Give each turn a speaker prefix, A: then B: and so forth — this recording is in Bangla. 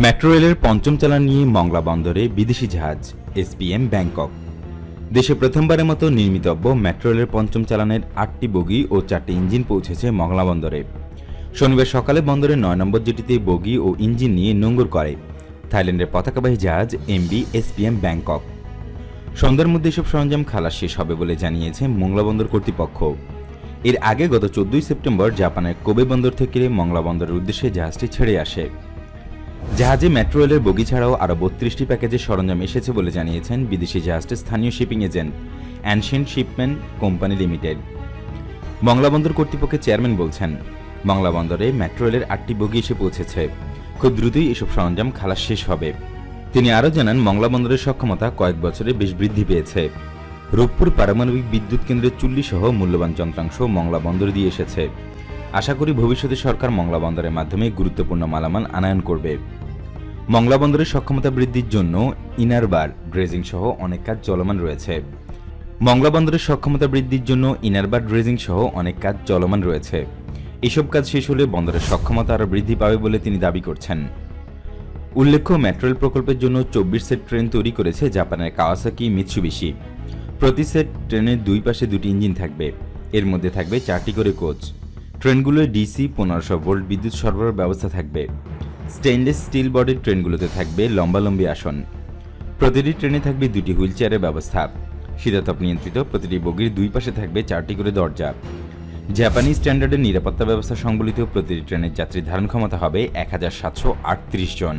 A: মেট্রো রেলের পঞ্চম চালান নিয়ে মংলা বন্দরে বিদেশি জাহাজ, এসপিএম ব্যাংকক। দেশে প্রথমবারের মতো নির্মিতব্য মেট্রো রেলের পঞ্চম চালানের আটটি বগি ও চারটি ইঞ্জিন পৌঁছেছে মংলা বন্দরে। শনিবার সকালে বন্দরের নয় নম্বর জেটিতে বগি ও ইঞ্জিন নিয়ে নোঙ্গর করে থাইল্যান্ডের পতাকাবাহী জাহাজ এমবি এসপিএম ব্যাংকক। সন্ধ্যার মধ্যে এসব সরঞ্জাম খালাস শেষ হবে বলে জানিয়েছে মংলা বন্দর কর্তৃপক্ষ। এর আগে গত চোদ্দই সেপ্টেম্বর জাপানের কোবে বন্দর থেকে মংলা বন্দরের উদ্দেশ্যে জাহাজটি ছেড়ে আসে। জাহাজে মেট্রো রেলের বগি ছাড়াও আরও বত্রিশটি প্যাকেজের সরঞ্জাম এসেছে বলে জানিয়েছেন বিদেশি জাহাজটির স্থানীয় shipping agent ancient shipment company limited Mongla বন্দর কর্তৃপক্ষের চেয়ারম্যান বলছেন মংলা বন্দরে মেট্রো রেলের আটটি বগি এসে পৌঁছেছে। খুব দ্রুতই এসব সরঞ্জাম খালাস শেষ হবে। তিনি আরও জানান মংলা বন্দরের সক্ষমতা কয়েক বছরে বেশ বৃদ্ধি পেয়েছে। রূপপুর পারমাণবিক বিদ্যুৎ কেন্দ্রের চুল্লি সহ মূল্যবান যন্ত্রাংশ মংলা বন্দর দিয়ে এসেছে। আশা করি ভবিষ্যতে সরকার মংলা বন্দরের মাধ্যমে গুরুত্বপূর্ণ মালামাল আনায়ন করবে। মংলা বন্দরের সক্ষমতা বৃদ্ধির জন্য ইনার বার, ড্রেজিং সহ অনেক কাজ চলমান রয়েছে। মংলা বন্দরের সক্ষমতা বৃদ্ধির জন্য ইনার বার, ড্রেজিং সহ অনেক কাজ চলমান রয়েছে। এসব কাজ শেষ হলে বন্দরের সক্ষমতা আরও বৃদ্ধি পাবে বলে তিনি দাবি করছেন। উল্লেখ্য মেট্রো রেল প্রকল্পের জন্য চব্বিশ সেট ট্রেন তৈরি করেছে জাপানের কাওয়াসাকি মিৎসুবিশি। প্রতি সেট ট্রেনের দুই পাশে দুটি ইঞ্জিন থাকবে। এর মধ্যে থাকবে চারটি করে কোচ। ট্রেনগুলোয় ডিসি, পনেরোশো ভোল্ট বিদ্যুৎ সরবরাহ ব্যবস্থা থাকবে। স্টেইনলেস স্টিল বডির ট্রেনগুলোতে থাকবে লম্বালম্বি আসন। প্রতিটি ট্রেনে থাকবে দুটি হুইল চেয়ারের ব্যবস্থা। শীতাতপ নিয়ন্ত্রিত, প্রতিটি বগির দুই পাশে থাকবে চারটি করে দরজা। জাপানি স্ট্যান্ডার্ডের নিরাপত্তা ব্যবস্থা সংবলিত প্রতিটি ট্রেনের যাত্রী ধারণ ক্ষমতা হবে এক হাজার সাতশো আটত্রিশ জন।